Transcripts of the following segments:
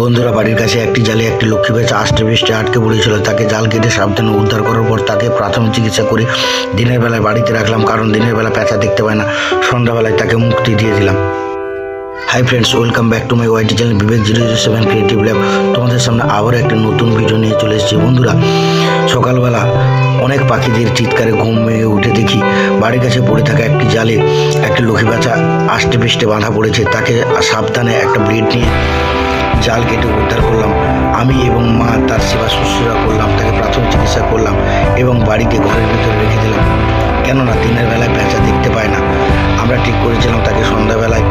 বন্ধুরা বাড়ির কাছে একটি জালে একটি লক্ষ্মী বেচা আষ্টে বৃষ্টি আটকে পড়েছিল। তাকে জাল কেটে সাবধানে উদ্ধার করার পর তাকে প্রাথমিক চিকিৎসা করে দিনের বেলায় বাড়িতে রাখলাম, কারণ দিনের বেলা পেঁচা দেখতে পায় না। সন্ধ্যাবেলায় তাকে মুক্তি দিয়ে দিলাম। Hi friends welcome back to my YT channel Vivek zero zero seven creative lab তোমাদের সামনে আবার একটা নতুন ভিডিও নিয়ে চলে এসেছি। বন্ধুরা, সকালবেলা অনেক পাখিদের চিৎকারে ঘুম ভেঙে উঠে দেখি বাড়ির কাছে পড়ে থাকা একটি জালে একটি লক্ষ্মী বাচ্চা আষ্টে পৃষ্ঠে বাঁধা পড়েছে। তাকে সাবধানে একটা ব্লেড নিয়ে জাল কেটে উদ্ধার করলাম। আমি এবং মা তার সেবা শুশ্রূষা করলাম, তাকে প্রাথমিক চিকিৎসা করলাম এবং বাড়িতে ঘরের ভিতরে রেখে দিলাম। কেননা দিনের বেলায় পেঁচা দেখতে পায় না। আমরা ঠিক করেছিলাম তাকে সন্ধ্যাবেলায়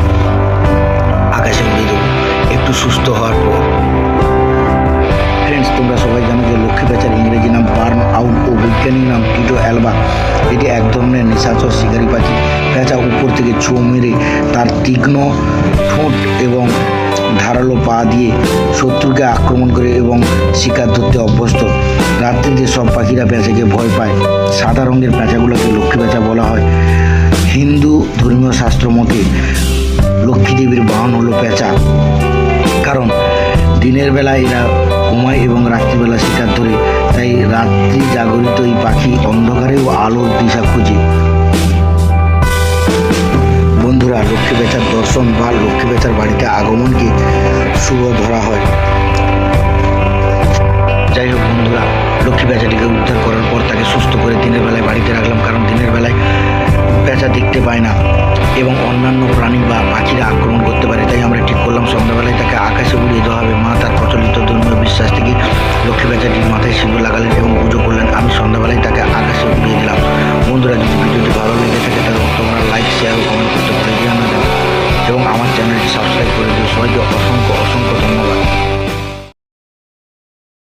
আকাশে উড়িয়ে দেবো একটু সুস্থ হওয়ার পর। ফ্রেন্ডস তোমরা সবাই জানো যে লক্ষ্মী পেঁচার ইংরেজি নাম বার্ন আউট ও বৈজ্ঞানিক নাম টিটো অ্যালবা। এটি এক ধরনের নেশাচর শিকারি পাখি। পেঁচা উপর থেকে ছো মেরে তার তীক্ষ্ণ ঠোঁট এবং ধারালো পা দিয়ে শত্রুকে আক্রমণ করে এবং শিকার ধরতে অভ্যস্ত। রাত্রিতে সব পাখিরা পেঁচাকে ভয় পায়, সাদা রঙের পেঁচাগুলোকে লক্ষ্মী পেঁচা বলা হয়। হিন্দু ধর্মীয় শাস্ত্র মতে লক্ষ্মী দেবীর বাহন হলো পেঁচা। কারণ দিনের বেলা এরা ঘুমায় এবং রাত্রিবেলা শিকার ধরে, তাই রাত্রি জাগরিত এই পাখি অন্ধকারে ও আলোর দিশা খুঁজে। লক্ষ্মী বেতার দর্শন বা লক্ষ্মী বেতার বাড়িতে আগমনকে শুভ ধরা হয়? যাই হোক বন্ধুরা, লক্ষ্মী বেচাটিকে উদ্ধার করার পর তাকে সুস্থ করে দিনের বেলায় বাড়িতে রাখলাম, কারণ দিনের বেলায় পেঁচা দেখতে পায় না এবং অন্যান্য প্রাণী বা পাখিরা আক্রমণ করতে পারে, তাই আমরা ঠিক করলাম সন্ধ্যাবেলায় তাকে আকাশে উড়িয়ে দেওয়া হবে। মা তার প্রচলিত ধর্মীয় বিশ্বাস থেকে লক্ষ্মী বেচাটির মাথায় সিঁদুর লাগালেন এবং পুজো করলেন। আমি সন্ধ্যাবেলায় এবং আমার চ্যানেলটি সাবস্ক্রাইব করে দিয়ে সবাইকে